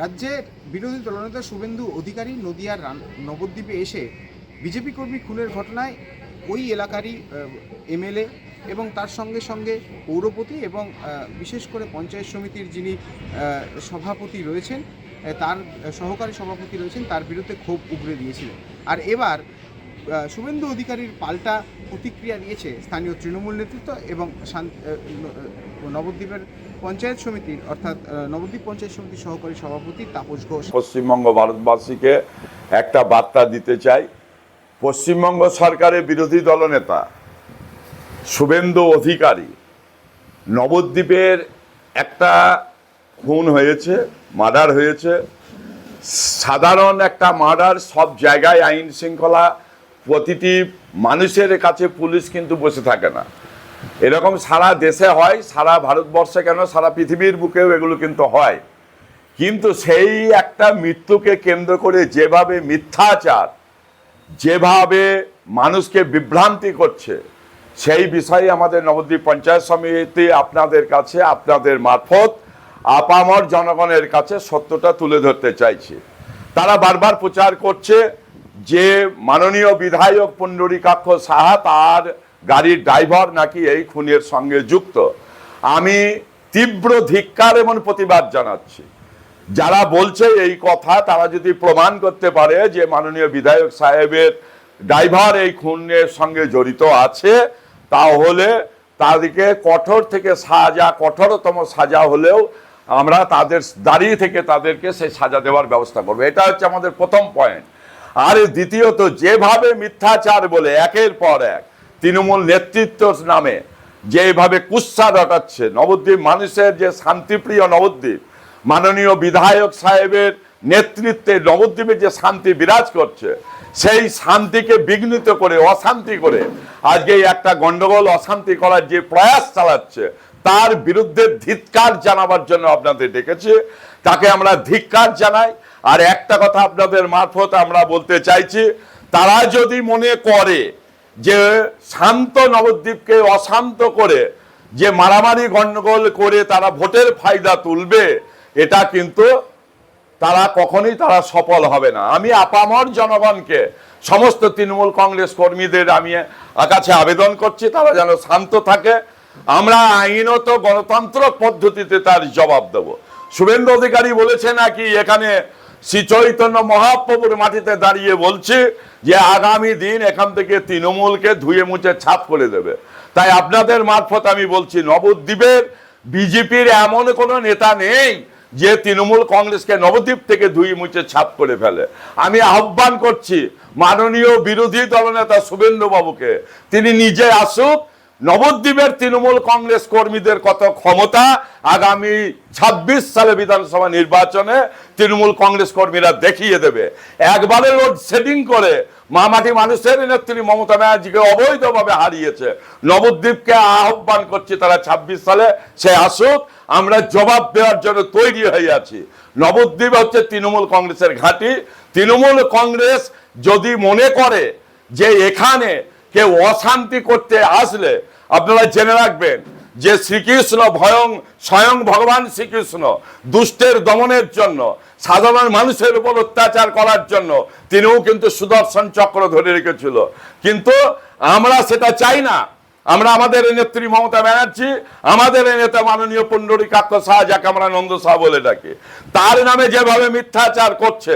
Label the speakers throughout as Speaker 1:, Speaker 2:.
Speaker 1: রাজ্যের বিরোধী দলনেতা শুভেন্দু অধিকারী নদিয়ার নবদ্বীপে এসে বিজেপি কর্মী খুনের ঘটনায় ওই এলাকারই এমএলএ এবং তার সঙ্গে সঙ্গে পৌরপতি এবং বিশেষ করে পঞ্চায়েত সমিতির যিনি সভাপতি রয়েছেন তার সহকারী সভাপতি রয়েছেন, তার বিরুদ্ধে ক্ষোভ উগরে দিয়েছিলেন। আর এবার শুভেন্দু অধিকারীর পাল্টা প্রতিক্রিয়া দিয়েছে স্থানীয় তৃণমূল নেতৃত্ব এবং নবদ্বীপের পঞ্চায়েত সমিতির, অর্থাৎ নবদ্বীপ পঞ্চায়েত সমিতির সহকারী সভাপতি তাপস ঘোষ।
Speaker 2: পশ্চিমবঙ্গ ভারতবাসীকে একটা বার্তা দিতে চাই। পশ্চিমবঙ্গ সরকারের বিরোধী দলনেতা শুভেন্দু অধিকারী নবদ্বীপের একটা খুন হয়েছে, মার্ডার হয়েছে। সাধারণ একটা মার্ডার সব জায়গায় আইন শৃঙ্খলা, প্রতিটি মানুষের কাছে পুলিশ কিন্তু বসে থাকে না। এরকম সারা দেশে হয়, সারা ভারতবর্ষে কেন, সারা পৃথিবীর বুকেও এগুলো কিন্তু হয়। কিন্তু সেই একটা মৃত্যুকে কেন্দ্র করে যেভাবে মিথ্যাচার, যেভাবে মানুষকে বিভ্রান্তি করছে, সেই বিষয়ে আমাদের নবদ্বীপ পঞ্চায়েত সমিতি আপনাদের কাছে, আপনাদের মারফত, আপামর জনগণের কাছে সত্যটা তুলে ধরতে চাইছে। তারা বারবার প্রচার করছে যে মাননীয় বিধায়ক পুণ্ডরীকাক্ষ সাহা তার গাড়ির ড্রাইভার নাকি এই খুনের সঙ্গে যুক্ত? আমি তীব্র ধিক্কার এবং প্রতিবাদ জানাচ্ছি। যারা বলছে এই কথা, তারা যদি প্রমাণ করতে পারে যে মাননীয় বিধায়ক সাহেবের ড্রাইভার এই খুনের সঙ্গে জড়িত আছে, তাহলে তাদেরকে কঠোর থেকে সাজা, কঠোরতম সাজা হলেও আমরা তাদের দাঁড়িয়ে থেকে তাদেরকে সেই সাজা দেওয়ার ব্যবস্থা করব। এটা হচ্ছে আমাদের প্রথম পয়েন্ট আর দ্বিতীয়ত, যেভাবে মিথ্যাচার বলে, একের পর এক তৃণমূল নেতৃত্বর নামে যেভাবে কুৎসা রটাচ্ছে, নবদ্বীপ মানুষের যে শান্তিপ্রিয় নবদ্বীপ, মাননীয় বিধায়ক সাহেবের নেতৃত্বে নবদ্বীপে যে শান্তি বিরাজ করছে, সেই শান্তিকে বিঘ্নিত করে, অশান্তি করে আজকে একটা গন্ডগোল, অশান্তি করার যে প্রয়াস চালাচ্ছে, তার বিরুদ্ধে ধিৎকার জানাবার জন্য আপনাদের ডেকেছি। তাকে আমরা ধিক্কার জানাই। আর একটা কথা আপনাদের মারফত আমরা বলতে চাইছি, তারা যদি মনে করে যে শান্ত নবদ্বীপকে অশান্ত করে, যে মারামারি গন্ডগোল করে তারা ভোটের ফায়দা তুলবে, এটা কিন্তু তারা কখনোই তারা সফল হবে না। আমি আপামর জনগণকে, সমস্ত তৃণমূল কংগ্রেস কর্মীদের আমি কাছে আবেদন করছি, তারা যেন শান্ত থাকে। আমরা আইনত গণতন্ত্র পদ্ধতিতে তার জবাব দেব। শুভেন্দু অধিকারী বলেছে নাকি এখানে শ্রী চৈতন্য মহাপ্রভুর মাটিতে দাঁড়িয়ে বলছে যে আগামী দিন এখান থেকে তৃণমূলকে ধুয়ে মুছে ছাপ করে দেবে। তাই আপনাদের মারফত আমি বলছি, নবদ্বীপের বিজেপির এমন কোনো নেতা নেই যে তৃণমূল কংগ্রেসকে নবদ্বীপ থেকে ধুই মুছে ছাপ করে ফেলে। আমি আহ্বান করছি, মাননীয় বিরোধী দলনেতা শুভেন্দু বাবুকে তিনি নিজে আসুক নবদ্বীপের তৃণমূল কংগ্রেস কর্মীদের কত ক্ষমতা? আগামী ২৬ সালে বিধানসভা নির্বাচনে তৃণমূল কংগ্রেস কর্মীরা দেখিয়ে দেবে। একবারে লোড সেটিং করে মামাটি মানুষের নেত্রী মমতা ব্যানার্জিকে অবৈধভাবে হারিয়েছে। নবদ্বীপকে আহ্বান করছি তারা ২৬ সালে, সে আসুক, আমরা জবাব দেওয়ার জন্য তৈরি হয়ে আছি। নবদ্বীপ হচ্ছে তৃণমূল কংগ্রেসের ঘাঁটি। তৃণমূল কংগ্রেস যদি মনে করে যে এখানে কেউ অশান্তি করতে আসলে আপনারা জেনে রাখবেন যে শ্রীকৃষ্ণ ভয়ং, স্বয়ং ভগবান শ্রীকৃষ্ণ, দুষ্টের দমনের জন্য, সাধারণ মানুষের উপর অত্যাচার করার জন্য তিনিও কিন্তু সুদর্শন চক্র ধরে রেখেছিল। কিন্তু আমরা সেটা চাই না। আমরা আমাদের নেত্রী মমতা ব্যানার্জি, আমাদের নেতা মাননীয় পুণ্ডরী কাক্য শাহ যাকে আমরা নন্দ শাহ বলে ডাকি। তার নামে যেভাবে মিথ্যাচার করছে,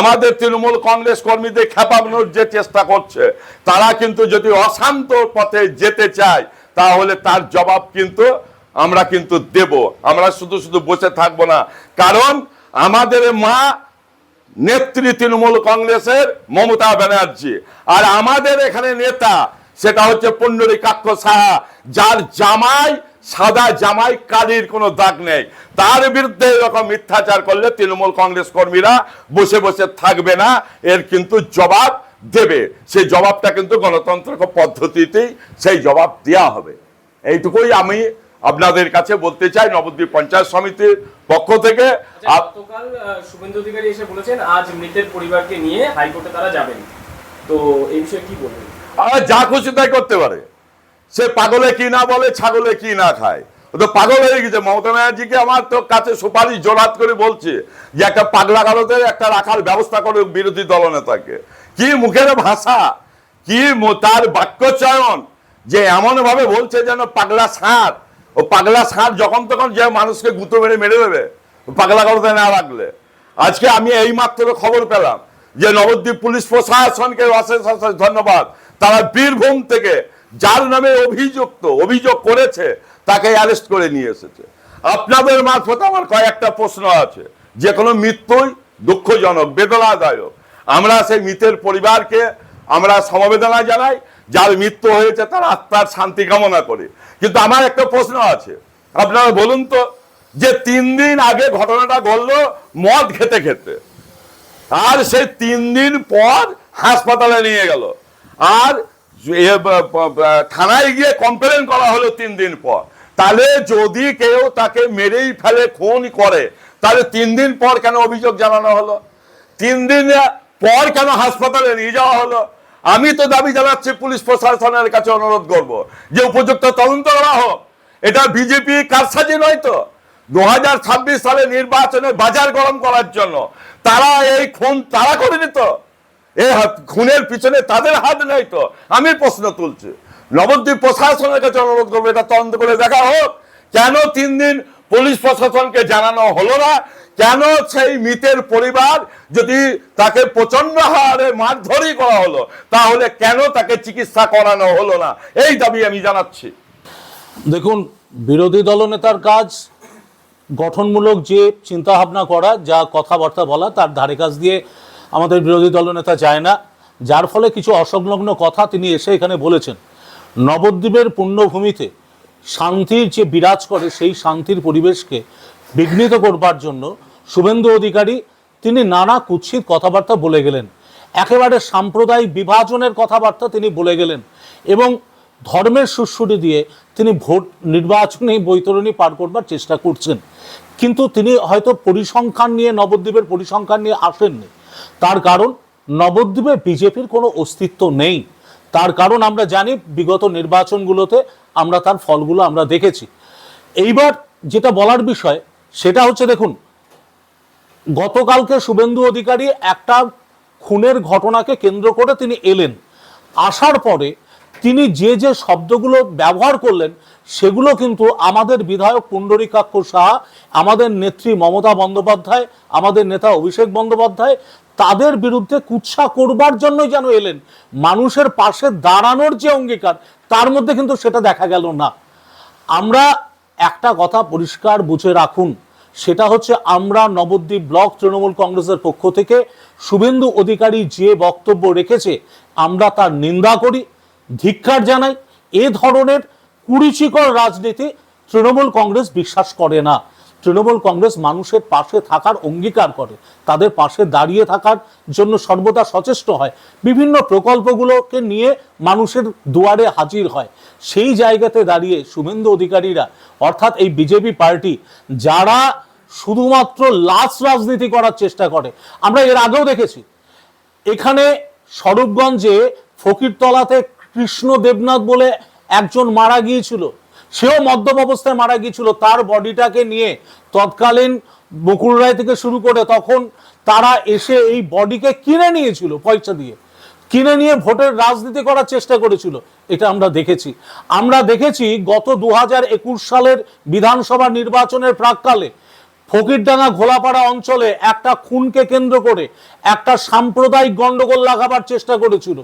Speaker 2: আমাদের তৃণমূল কংগ্রেস কর্মীদের খেপানোর যে চেষ্টা করছে, তারা কিন্তু যদি অশান্ত পথে যেতে চায়, তাহলে তার জবাব কিন্তু আমরা কিন্তু দেব। আমরা শুধু শুধু বসে থাকব না। কারণ আমাদের মা নেত্রী তৃণমূল কংগ্রেসের মমতা ব্যানার্জি, আর আমাদের এখানে নেতা সেটা হচ্ছে পণ্ডরী কাক্ষ সাহা যার জামাই সাদা জামাই কালির কোনো দাগ নেই। তার বিরুদ্ধে এরকম মিথ্যাচার করলে তৃণমূল কংগ্রেস কর্মীরা বসে বসে থাকবে না এর কিন্তু জবাব দেবে। সেই জবাবটা কিন্তু গণতন্ত্র পদ্ধতিতেই সেই জবাব দেওয়া হবে। এইটুকুই আমি আপনাদের কাছে বলতে চাই নবদ্বীপ পঞ্চায়েত সমিতির পক্ষ থেকে।
Speaker 3: গতকাল শুভেন্দু অধিকারী এসে বলেছেন আজ মৃতের পরিবারকে নিয়ে হাইকোর্টে তারা যাবেন। তো এই বিষয়ে কি বলবেন?
Speaker 2: যা খুশি তাই করতে পারে। সে পাগলে কি না বলে, ছাগলে কি না খায়। ও তো পাগল হয়ে গেছে। মমতা ব্যানার্জিকে আমার তো কাছে সুপারিশ জোরাত করে বলছে যে একটা পাগলা গালতে একটা রাখার ব্যবস্থা করে বিরোধী দলনেতাকে কি মুখের ভাষা? কি তার বাক্যচয়ন? যে এমন ভাবে বলছে যেন পাগলা ষাঁড় ও পাগলা ষাঁড় যখন তখন যে মানুষকে গুঁতো মেরে মেরে দেবে পাগলা গালতে না রাখলে আজকে আমি এই মাত্র খবর পেলাম যে নবদ্বীপ পুলিশ প্রশাসনকে অশেষ অশেষ ধন্যবাদ। তারা বীরভূম থেকে যার নামে অভিযুক্ত, অভিযোগ করেছে, তাকে অ্যারেস্ট করে নিয়ে এসেছে। আপনাদের মারফত আমার কয়েকটা প্রশ্ন আছে। যে কোনো মৃত্যুই দুঃখজনক, বেদনাদায়ক। আমরা সেই মৃতের পরিবারকে আমরা সমবেদনা জানাই, যার মৃত্যু হয়েছে তার আত্মার শান্তি কামনা করি। কিন্তু আমার একটা প্রশ্ন আছে। আপনারা বলুন তো, যে তিন দিন আগে ঘটনাটা ঘটলো মদ খেতে খেতে, আর সেই তিন দিন পর হাসপাতালে নিয়ে গেল। আর থানায় গিয়ে কমপ্লেন করা হলো তিন দিন পর। তাহলে যদি কেউ তাকে মেরেই ফেলে, খুন করে, তাহলে তিন দিন পর কেন অভিযোগ জানানো হলো? তিন দিন পর কেন হাসপাতালে নিয়ে যাওয়া হলো? আমি তো দাবি জানাচ্ছি, পুলিশ প্রশাসনের কাছে অনুরোধ করব যে উপযুক্ত তদন্ত করা হোক। এটা বিজেপি কারসাজি নয় তো? দু হাজার ছাব্বিশ সালে নির্বাচনে বাজার গরম করার জন্য তারা এই খুন তারা করেনি তো? হাত- খুনের পিছনে তাদের হাত নেই তো। আমি প্রশ্ন তুলছি। নবদ্বীপ প্রশাসনের কাছে অনুরোধ করব, এটা তদন্ত করে দেখা হোক। কেন তিন দিন পুলিশ প্রশাসনকে জানানো হলো না? কেন সেই মৃতের পরিবার যদি তাকে প্রচণ্ড হারে মারধরই করা হলো, তাহলে কেন তাকে চিকিৎসা করানো হলো না? এই দাবি আমি জানাচ্ছি।
Speaker 4: দেখুন, বিরোধী দলনেতার কাজ, গঠনমূলক যে চিন্তাভাবনা করা, যা কথাবার্তা বলা, তার ধারে কাজ দিয়ে আমাদের বিরোধী দলনেতা যায় না। যার ফলে কিছু অসংলগ্ন কথা তিনি এসে এখানে বলেছেন। নবদ্বীপের পুণ্যভূমিতে শান্তির যে বিরাজ করে, সেই শান্তির পরিবেশকে বিঘ্নিত করবার জন্য শুভেন্দু অধিকারী তিনি নানা কুৎসিত কথাবার্তা বলে গেলেন। একেবারে সাম্প্রদায়িক বিভাজনের কথাবার্তা তিনি বলে গেলেন এবং ধর্মের সুশ্রুটি দিয়ে তিনি ভোট নির্বাচনী বৈতরণী পার করবার চেষ্টা করছেন। কিন্তু তিনি হয়তো পরিসংখ্যান নিয়ে, নবদ্বীপের পরিসংখ্যান নিয়ে আসেননি। তার কারণ নবদ্বীপে বিজেপির কোনো অস্তিত্ব নেই। তার কারণ আমরা জানি, বিগত নির্বাচনগুলোতে আমরা তার ফলগুলো আমরা দেখেছি। এইবার যেটা বলার বিষয়, সেটা হচ্ছে দেখুন, গতকালকে শুভেন্দু অধিকারী একটা খুনের ঘটনাকে কেন্দ্র করে তিনি এলেন। আসার পরে তিনি যে যে শব্দগুলো ব্যবহার করলেন, সেগুলো কিন্তু আমাদের বিধায়ক পুণ্ডরীকাক্ষ সাহা, আমাদের নেত্রী মমতা বন্দ্যোপাধ্যায়, আমাদের নেতা অভিষেক বন্দ্যোপাধ্যায় তাদের বিরুদ্ধে কুৎসা করবার জন্যই যেন এলেন। মানুষের পাশে দাঁড়ানোর যে অঙ্গীকার, তার মধ্যে কিন্তু সেটা দেখা গেল না। আমরা একটা কথা পরিষ্কার বুঝে রাখুন, সেটা হচ্ছে আমরা নবদ্বীপ ব্লক তৃণমূল কংগ্রেসের পক্ষ থেকে শুভেন্দু অধিকারী যে বক্তব্য রেখেছে, আমরা তার নিন্দা করি, ধিক্কার জানাই। এ ধরনের কুড়িচিকর রাজনীতি তৃণমূল কংগ্রেস বিশ্বাস করে না। তৃণমূল কংগ্রেস মানুষের পাশে থাকার অঙ্গীকার করে। তাদের পাশে দাঁড়িয়ে থাকার জন্য সর্বদা সচেষ্ট হয়। বিভিন্ন প্রকল্পগুলোকে নিয়ে মানুষের দুয়ারে হাজির হয়। সেই জায়গাতে দাঁড়িয়ে শুভেন্দু অধিকারীরা, অর্থাৎ এই বিজেপি পার্টি, যারা শুধুমাত্র লাশ রাজনীতি করার চেষ্টা করে। আমরা এর আগেও দেখেছি। এখানে স্বরূপগঞ্জে ফকিরতলাতে কৃষ্ণ দেবনাথ বলে একজন মারা গিয়েছিল। সেও মদ্যপ অবস্থায় মারা গিয়েছিল। তার বডিটাকে নিয়ে তৎকালীন বকুল রায় থেকে শুরু করে তখন তারা এসে এই বডিকে কিনে নিয়েছিল পয়সা দিয়ে। কিনে নিয়ে ভোটের রাজনীতি করার চেষ্টা করেছিল। এটা আমরা দেখেছি। আমরা দেখেছি গত দু হাজার একুশ সালের বিধানসভা নির্বাচনের প্রাককালে ফকিরডাঙ্গা ঘোলাপাড়া অঞ্চলে একটা খুনকে কেন্দ্র করে একটা সাম্প্রদায়িক গন্ডগোল লাগাবার চেষ্টা করেছিল।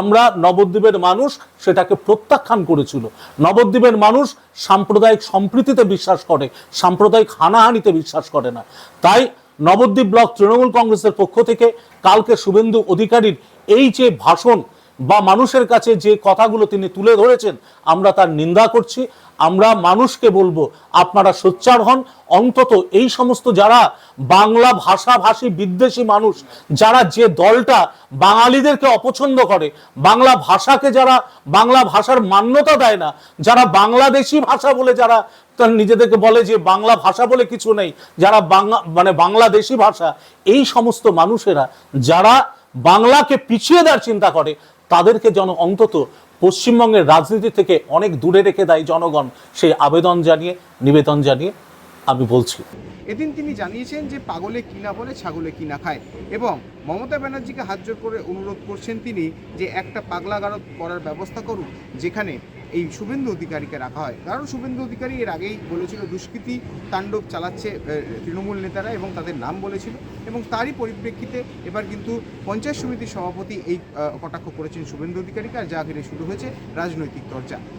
Speaker 4: আমরা নবদ্বীপের মানুষ সেটাকে প্রত্যাখ্যান করেছিল। নবদ্বীপের মানুষ সাম্প্রদায়িক সম্প্রীতিতে বিশ্বাস করে, সাম্প্রদায়িক হানাহানিতে বিশ্বাস করে না। তাই নবদ্বীপ ব্লক তৃণমূল কংগ্রেসের পক্ষ থেকে কালকে শুভেন্দু অধিকারীর এই যে ভাষণ বা মানুষের কাছে যে কথাগুলো তিনি তুলে ধরেছেন, আমরা তার নিন্দা করছি। আমরা মানুষকে বলব, আপনারা সোচ্চার হন। অন্তত এই সমস্ত যারা বাংলা ভাষাভাষী বিদ্বেষী মানুষ, যারা যে দলটা বাঙালিদেরকে অপছন্দ করে, বাংলা ভাষাকে যারা, বাংলা ভাষার মান্যতা দেয় না, যারা বাংলাদেশি ভাষা বলে যারা, তার নিজেদেরকে বলে যে বাংলা ভাষা বলে কিছু নেই, যারা বাংলা মানে বাংলাদেশি ভাষা, এই সমস্ত মানুষেরা যারা বাংলাকে পিছিয়ে দেওয়ার চিন্তা করে তাদেরকে যেন অন্তত পশ্চিমবঙ্গের রাজনীতি থেকে অনেক দূরে রেখে দেয় জনগণ, সেই আবেদন জানিয়ে, নিবেদন জানিয়ে আমি বলছি।
Speaker 1: এদিন তিনি জানিয়েছেন যে পাগলে কিনা বলে ছাগলে কিনা খায় এবং মমতা ব্যানার্জিকে হাত জোর করে অনুরোধ করছেন তিনি যে একটা পাগলা গারদ করার ব্যবস্থা করুন, যেখানে এই শুভেন্দু অধিকারীকে রাখা হয়। কারণ শুভেন্দু অধিকারী এর আগেই বলেছিল, দুষ্কৃতি তাণ্ডব চালাচ্ছে তৃণমূল নেতারা এবং তাদের নাম বলেছিল এবং তারই পরিপ্রেক্ষিতে এবার কিন্তু পঞ্চায়েত সমিতির সভাপতি এই কটাক্ষ করেছেন শুভেন্দু অধিকারীকে। আর যা ঘিরে শুরু হয়েছে রাজনৈতিক চর্চা।